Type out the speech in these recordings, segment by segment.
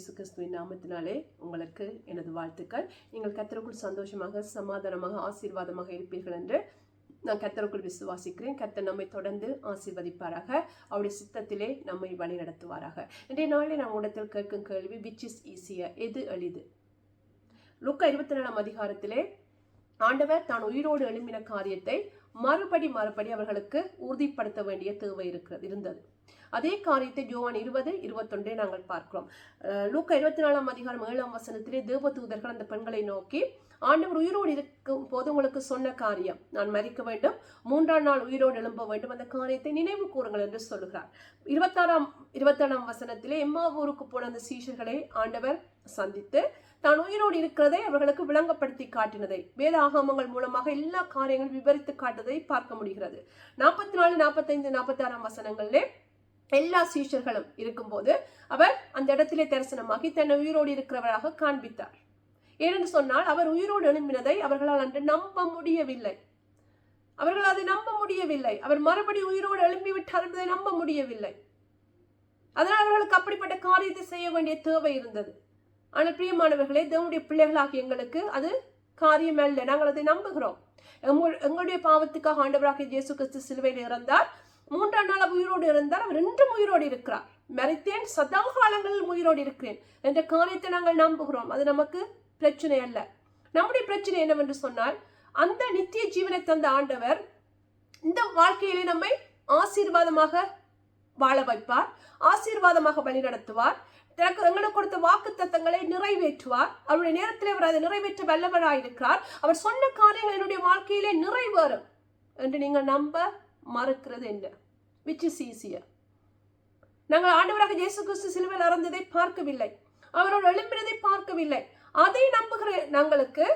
இயேசு கிறிஸ்துவின் நாமத்தினாலே உங்களுக்கு எனது வாழ்த்துக்கள். நீங்கள் கத்தருக்குள் சந்தோஷமாக சமாதானமாக ஆசீர்வாதமாக இருப்பீர்கள் என்று நான் கத்தருக்குள் விசுவாசிக்கிறேன். கத்தர் நம்மை தொடர்ந்து ஆசீர்வதிப்பாராக. அவருடைய சித்தத்திலே நம்மை வழி நடத்துவாராக. இன்றைய நாளில் நான் உடத்தில் கேட்கும் கேள்வி விச் இஸ் ஈஸியர் எது எளிது? லுக்கா இருபத்தி நாலாம் அதிகாரத்திலே ஆண்டவர் தான் உயிரோடு எழும்பின காரியத்தை மறுபடி மறுபடி அவர்களுக்கு உறுதிப்படுத்த வேண்டிய தேவை இருக்கிறது இருந்தது. அதே காரியத்தை ஜோவான் இருபது இருபத்தொன்றே நாங்கள் பார்க்கிறோம். லூக்க லூக்கா இருபத்தி நாலாம் அதிகாரம் ஏழாம் வசனத்திலே தேவதூதர்கள் அந்த பெண்களை நோக்கி ஆண்டவர் உயிரோடு இருக்கும் போது உங்களுக்கு சொன்ன காரியம் நான் மறிக்க வேண்டும். மூன்றாம் நாள் உயிரோடு எழும்ப வேண்டும். அந்த காரியத்தை நினைவு கூறுங்கள் என்று சொல்கிறார். இருபத்தாறாம் இருபத்தாறாம் வசனத்திலே எம்மா ஊருக்கு போன அந்த சீஷர்களை ஆண்டவர் சந்தித்து தான் உயிரோடு இருக்கிறதை அவர்களுக்கு விளங்கப்படுத்தி காட்டினதை. வேத ஆகமங்கள் மூலமாக எல்லா காரியங்களும் விவரித்து காட்டுவதை பார்க்க முடிகிறது. நாற்பத்தி நாலு நாற்பத்தைந்து நாற்பத்தாறாம் வசனங்களிலே எல்லா சீஷர்களும் இருக்கும்போது அவர் அந்த இடத்திலே தரிசனமாகி தன்னை உயிரோடு இருக்கிறவராக காண்பித்தார். ஏனென்று சொன்னால் அவர் உயிரோடு எழும்பினதை அவர்களால் அன்று நம்ப முடியவில்லை. அவர்கள் அதை நம்ப முடியவில்லை. அவர் மறுபடி உயிரோடு எழும்பி விட்டார் என்பதை நம்ப முடியவில்லை. அதனால் அவர்களுக்கு அப்படிப்பட்ட காரியத்தை செய்ய வேண்டிய தேவை இருந்தது. ஆனால் பிரியமானவர்களே தேவனுடைய பிள்ளைகளாக எங்களுக்கு அது காரியம் அல்ல நாங்கள் அதை நம்புகிறோம். எங்களுடைய பாவத்துக்காக ஆண்டவராக இயேசு கிறிஸ்து சிலுவையில் இறந்தார். மூன்றாம் நாள் உயிரோடு இருந்தார். அவர் இன்றும் உயிரோடு இருக்கிறார். மறைத்தேன். சதா காலங்களில் உயிரோடு இருக்கிறேன் என்ற காரியத்தை நாங்கள் நம்புகிறோம். அது நமக்கு பிரச்சனை அல்ல. நம்முடைய பிரச்சனை என்னவென்று சொன்னால் அந்த நித்திய ஜீவனை தந்த ஆண்டவர் இந்த வாழ்க்கையிலே நம்மை ஆசீர்வாதமாக வாழ வைப்பார். ஆசீர்வாதமாக வழிநடத்துவார். தனக்கு எங்களுக்கு வாக்கு தத்தங்களை நிறைவேற்றுவார். அவருடைய நேரத்தில் அவர் அதை நிறைவேற்ற வல்லவராயிருக்கிறார். அவர் சொன்ன காரியங்கள் என்னுடைய வாழ்க்கையிலே நிறைவேறும் என்று நீங்கள் நம்ப மறுக்கிறது என்ன விச் இஸ் ஈஸியர் நாங்கள் ஆண்டவராக இயேசு கிறிஸ்து சிலுவையில் அறந்ததை பார்க்கவில்லை. அவரோடு எழும்பினதை பார்க்கவில்லை. அதை நம்புகிற நாங்களுக்கு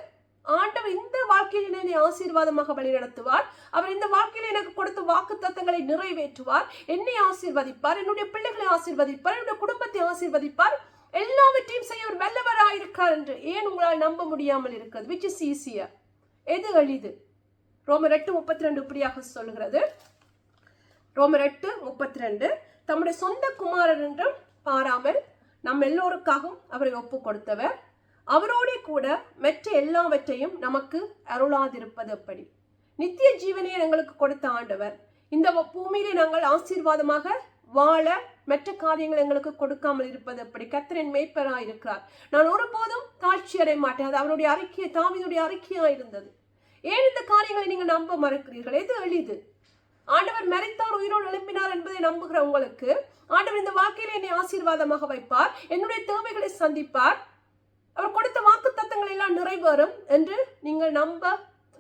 ஆண்டவர் இந்த வாழ்க்கையில் என்னை ஆசீர்வாதமாக வழிநடத்துவார். அவர் இந்த வாழ்க்கையில் எனக்கு கொடுத்த வாக்கு தத்தங்களை நிறைவேற்றுவார். என்னை ஆசீர்வதிப்பார். என்னுடைய பிள்ளைகளை ஆசீர்வதிப்பார். என்னுடைய குடும்பத்தை ஆசீர்வதிப்பார். எல்லாவற்றையும் செய்ய ஒரு வல்லவராயிருக்கார் என்று ஏன் உங்களால் நம்ப முடியாமல் இருக்கிறது? விச் இஸ் ஈஸியா எது எளிது? ரோமர் எட்டு முப்பத்தி ரெண்டு இப்படியாக சொல்லுகிறது. ரோமர் எட்டு முப்பத்தி ரெண்டு தம்முடைய சொந்த குமாரன் என்றும் பாராமல் நம் எல்லோருக்காகவும் அவரை ஒப்பு கொடுத்தவர். அவரோடே கூட மற்ற எல்லாவற்றையும் நமக்கு அருளாதிருப்பது எப்படி? நித்திய ஜீவனையை எங்களுக்கு கொடுத்த ஆண்டவர். இந்த பூமியிலே நாங்கள் ஆசீர்வாதமாக வாழ மற்ற காரியங்கள் எங்களுக்கு கொடுக்காமல் இருப்பது எப்படி கத்திரன் மேய்ப்பரா இருக்கிறார் நான் ஒருபோதும் தாழ்ச்சி அடைய மாட்டேன். அது அவருடைய அறிக்கை தாவினுடைய அறிக்கையா இருந்தது ஏன் இந்த காரியங்களை நீங்கள் நம்ப மறுக்கிறீர்கள்? எது எளிது? ஆண்டவர் மறைத்தார் உயிரோடு எழுப்பினார் என்பதை நம்புகிற உங்களுக்கு ஆண்டவர் இந்த வாக்கையில் என்னை ஆசீர்வாதமாக வைப்பார் என்னுடைய தேவைகளை சந்திப்பார். அவர் கொடுத்த வாக்கு தத்தங்கள் எல்லாம் நிறைவேறும் என்று நீங்கள் நம்ப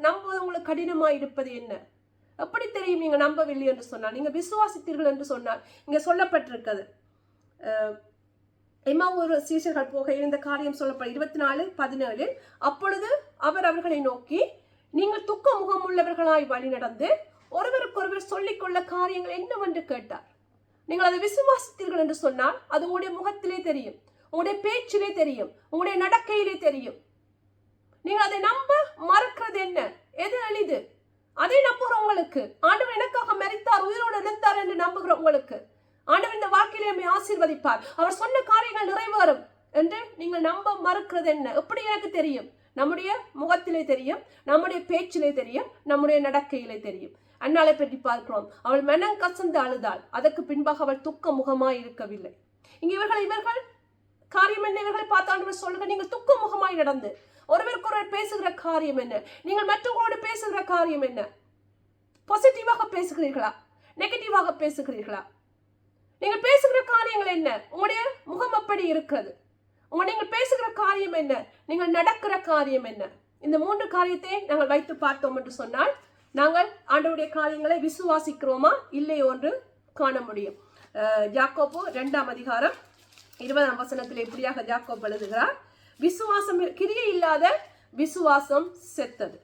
நம்புவது உங்களுக்கு கடினமாக இருப்பது என்ன? எப்படி தெரியும்? நீங்கள் நம்பவில்லை என்று சொன்னால் நீங்கள் விசுவாசித்தீர்கள் என்று சொன்னால் இங்கே சொல்லப்பட்டிருக்கிறது. எம்மா ஒரு சீசர்கள் போக இந்த காரியம் சொல்லப்பட இருபத்தி நாலு பதினேழு அப்பொழுது அவர் அவர்களை நோக்கி நீங்கள் துக்க முகமுள்ளவர்களாய் வழி நடந்து ஒருவருக்கொருவர் சொல்லிக்கொள்ள காரியங்கள் என்னவென்று கேட்டார். நீங்கள் அதை விசுவாசித்தீர்கள் என்று சொன்னால் அது உங்களுடைய முகத்திலே தெரியும் உங்களுடைய பேச்சிலே தெரியும் உங்களுடைய நடக்கையிலே தெரியும். நீங்கள் அதை நம்ப மறக்கிறது என்ன? எது எளிது? அதை நம்புகிறவங்களுக்கு ஆண்டவர் எனக்காக மரித்தார் உயிரோடு எழுந்தார் என்று நம்புகிறவங்களுக்கு. ஆண்டவர் இந்த வாழ்க்கையிலே நம்மை ஆசீர்வதிப்பார். அவர் சொன்ன காரியங்கள் நிறைவேறும் என்று நீங்கள் நம்ப மறுக்கிறது என்ன? எப்படி எனக்கு தெரியும்? நம்முடைய முகத்திலே தெரியும் நம்முடைய பேச்சிலே தெரியும் நம்முடைய நடக்கையிலே தெரியும். அன்னாளை பற்றி பார்க்கிறோம். அவள் மனம் கசந்து அழுதாள். அதற்கு பின்பாக அவள் துக்க முகமாய் இருக்கவில்லை. இங்கே இவர்கள் இவர்கள் காரியம் என்ன? இவர்களை பார்த்து ஆண்டவர் சொல்லுங்க நீங்கள் துக்க முகமாய் நடந்து. ஒருவருக்கொருவர் பேசுகிற காரியம் என்ன? நீங்கள் மற்றவங்களோடு பேசுகிற காரியம் என்ன? பாசிட்டிவாக பேசுகிறீர்களா? நெகட்டிவாக பேசுகிறீர்களா? நீங்கள் பேசுகிற காரியங்கள் என்ன? உங்களுடைய முகம் அப்படி இருக்கிறது. உங்க நீங்கள் பேசுகிற காரியம் என்ன? நீங்கள் நடக்கிற காரியம் என்ன? இந்த மூன்று காரியத்தை நாங்கள் வைத்து பார்த்தோம் என்று சொன்னால் நாங்கள் ஆண்டவருடைய காரியங்களை விசுவாசிக்கிறோமா? இல்லையோ என்று காண முடியும். அஹ், ரெண்டாம் அதிகாரம் இருபதாம் வசனத்தில் இப்படியாக ஜாக்கோப் எழுதுகிறார். விசுவாசம் கிரியை இல்லாத விசுவாசம் செத்தது.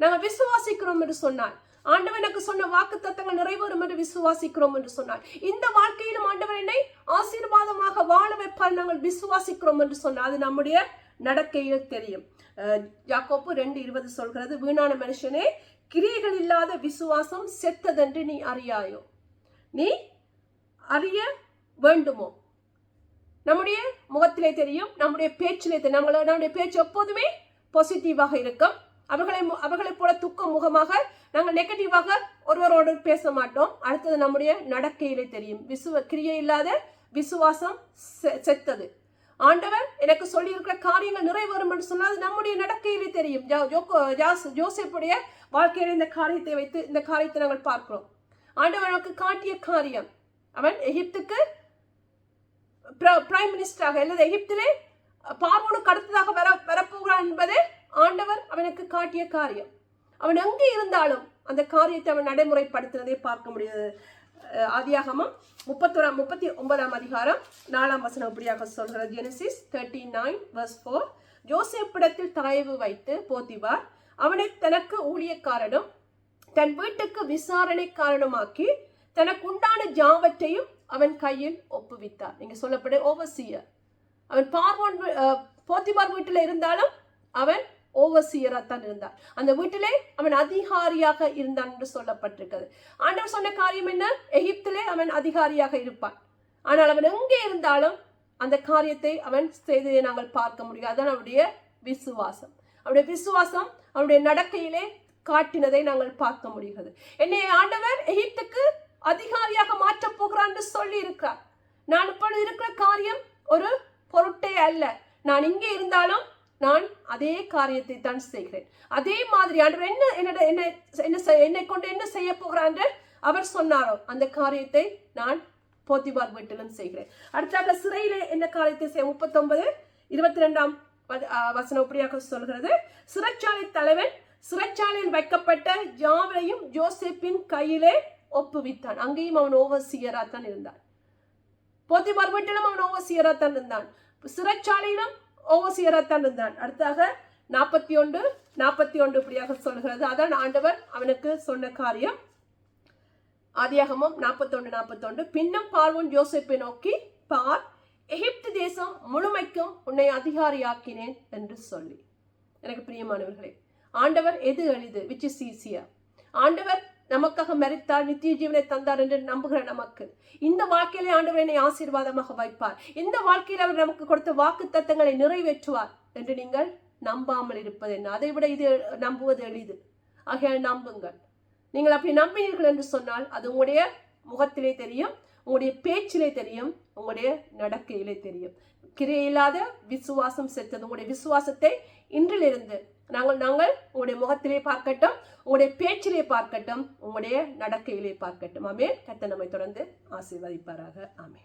நாங்கள் விசுவாசிக்கிறோம் என்று சொன்னால் ஆண்டவர் எனக்கு சொன்ன வாக்கு தத்தங்கள் நிறைவேறும் என்று விசுவாசிக்கிறோம் என்று சொன்னார் இந்த வாழ்க்கையிலும் ஆண்டவர் என்னை ஆசீர்வாதமாக வாழ வைப்பார் நாங்கள் விசுவாசிக்கிறோம் என்று சொன்னால் அது நம்முடைய நடக்கையில் தெரியும். யாக்கோப்பு ரெண்டு இருபது சொல்கிறது வீணான மனுஷனே கிரியைகள் இல்லாத விசுவாசம் செத்ததென்று நீ அறியாயோ? நீ அறிய வேண்டுமோ? நம்முடைய முகத்திலே தெரியும் நம்முடைய பேச்சிலே தெரியும். நம்மள நம்முடைய பேச்சு எப்போதுமே பாசிட்டிவாக இருக்கும். அவர்களை மு- அவர்களைப் போல துக்க முகமாக நாங்கள் நெகட்டிவாக ஒருவரோடு பேச மாட்டோம். அடுத்தது நம்முடைய நடக்கையிலே தெரியும். விசுவ கிரியை இல்லாத விசுவாசம் செத்தது. ஆண்டவர் எனக்கு சொல்லியிருக்கிற காரியங்கள் நிறைவேறும் என்று சொன்னால் அது நம்முடைய நடக்கையிலே தெரியும். ஜோ- வாழ்க்கையில இந்த காரியத்தை வைத்து இந்த காரியத்தை நாங்கள் பார்க்கிறோம். ஆண்டவர் நமக்கு காட்டிய காரியம். அவன் எகிப்துக்கு பிரைம் மினிஸ்டராக அல்லது எகிப்திலே பார்வோனுக்கு அடுத்ததாக வர வரப்போகிறான் என்பதே ஆண்டவர் அவனுக்கு காட்டிய காரியம். அவன் எங்கே இருந்தாலும் அந்த காரியத்தை அவன் நடைமுறைப்படுத்தினதை பார்க்க முடியாது. அஹ் ஆதியாகமம் முப்பத்தோராம் முப்பத்தி ஒன்பதாம் அதிகாரம் நாலாம் வசனம் இப்படியாக சொல்கிறது. Genesis thirty nine verse four ஜோசேப்பிடத்தில் தயவு வைத்து போத்திவார். அவனை தனக்கு ஊழியக்காரனும் தன் வீட்டுக்கு விசாரணைக்காரனுமாக்கி தனக்கு உண்டான ஜாவற்றையும் அவன் கையில் ஒப்புவித்தார் இங்கே சொல்லப்பட ஓவசியர். அவன் பார்வோன் போத்திபார் வீட்டில் இருந்தாலும் அவன் ஓவசியராக தான் இருந்தான். அந்த வீட்டிலே அவன் அதிகாரியாக இருந்தான் என்று சொல்லப்பட்டிருக்கிறது. ஆண்டவர் சொன்ன காரியம் என்ன? எகிப்திலே அவன் அதிகாரியாக இருப்பான். ஆனால் அவன் எங்கே இருந்தாலும் அந்த காரியத்தை அவன் செய்ததை நாங்கள் பார்க்க முடியும். அதான் அவருடைய விசுவாசம். அவருடைய விசுவாசம் அவருடைய நடக்கையிலே காட்டினதை நாங்கள் பார்க்க முடிகிறது. என்னை ஆண்டவர் எகிப்துக்கு அதிகாரியாக மாற்றப் போகிறான் என்று சொல்லி இருக்கிறார் நான் இப்பொழுது இருக்கிற காரியம் ஒரு பொருட்டே அல்ல. நான் இங்கே இருந்தாலும் நான் அதே காரியத்தை தான் செய்கிறேன். அதே மாதிரி ஆண்டவர் என்ன என்னோட என்ன என்ன என்னை கொண்டு என்ன செய்ய போகிறான் என்று அவர் சொன்னாரோ அந்த காரியத்தை நான் போத்திபார் வீட்டிலும் செய்கிறேன். அடுத்தாக சிறையிலே என்ன காரியத்தை செய்ய முப்பத்தொன்பது இருபத்தி ரெண்டாம் வசனம் இப்படியாக சொல்கிறது. சிறைச்சாலை தலைவன் சிறைச்சாலையில் வைக்கப்பட்ட ஜாவரையும் ஜோசேப்பின் கையிலே ஒப்புவித்தான். அங்கேயும் அவன் ஓவசியராக தான் இருந்தான். போத்திபார் வீட்டிலும் அவன் ஓவசியராக தான் இருந்தான். சிறைச்சாலையிலும் ஓவசியராக தான் இருந்தான். அடுத்தாக நாற்பத்தி ஒன்று நாற்பத்தி ஒன்று இப்படியாக சொல்கிறது. அதான் ஆண்டவர் அவனுக்கு சொன்ன காரியம். ஆதியாகமும் நாற்பத்தொன்று நாற்பத்தொன்று. பின்னும் பார்வோன் யோசேப்பை நோக்கி பார் எகிப்து தேசம் முழுமைக்கும் உன்னை அதிகாரியாக்கினேன் என்று சொல்லி. எனக்கு பிரியமானவர்களே ஆண்டவர் எது எளிது? விச் இஸ் ஈஸியா ஆண்டவர் நமக்காக மறித்தார் நித்திய ஜீவனை தந்தார் என்று நம்புகிற நமக்கு. இந்த வாழ்க்கையிலே ஆண்டவர் என்னை ஆசீர்வாதமாக வைப்பார். இந்த வாழ்க்கையில் அவர் நமக்கு கொடுத்த வாக்கு தத்தங்களை நிறைவேற்றுவார் என்று நீங்கள் நம்பாமல் இருப்பது என்ன? அதை விட இது நம்புவது எளிது. ஆகையால் நம்புங்கள். நீங்கள் அப்படி நம்பினீர்கள் என்று சொன்னால் அது உங்களுடைய முகத்திலே தெரியும் உங்களுடைய பேச்சிலே தெரியும் உங்களுடைய நடக்கையிலே தெரியும். கிரியை இல்லாத விசுவாசம் செத்தது. உங்களுடைய விசுவாசத்தை இன்றிலிருந்து நாங்கள் நாங்கள் உங்களுடைய முகத்திலே பார்க்கட்டும் உங்களுடைய பேச்சிலே பார்க்கட்டும் உங்களுடைய நடக்கையிலே பார்க்கட்டும். ஆமே கத்த நம்மை தொடர்ந்து ஆசீர்வதிப்பாராக. ஆமே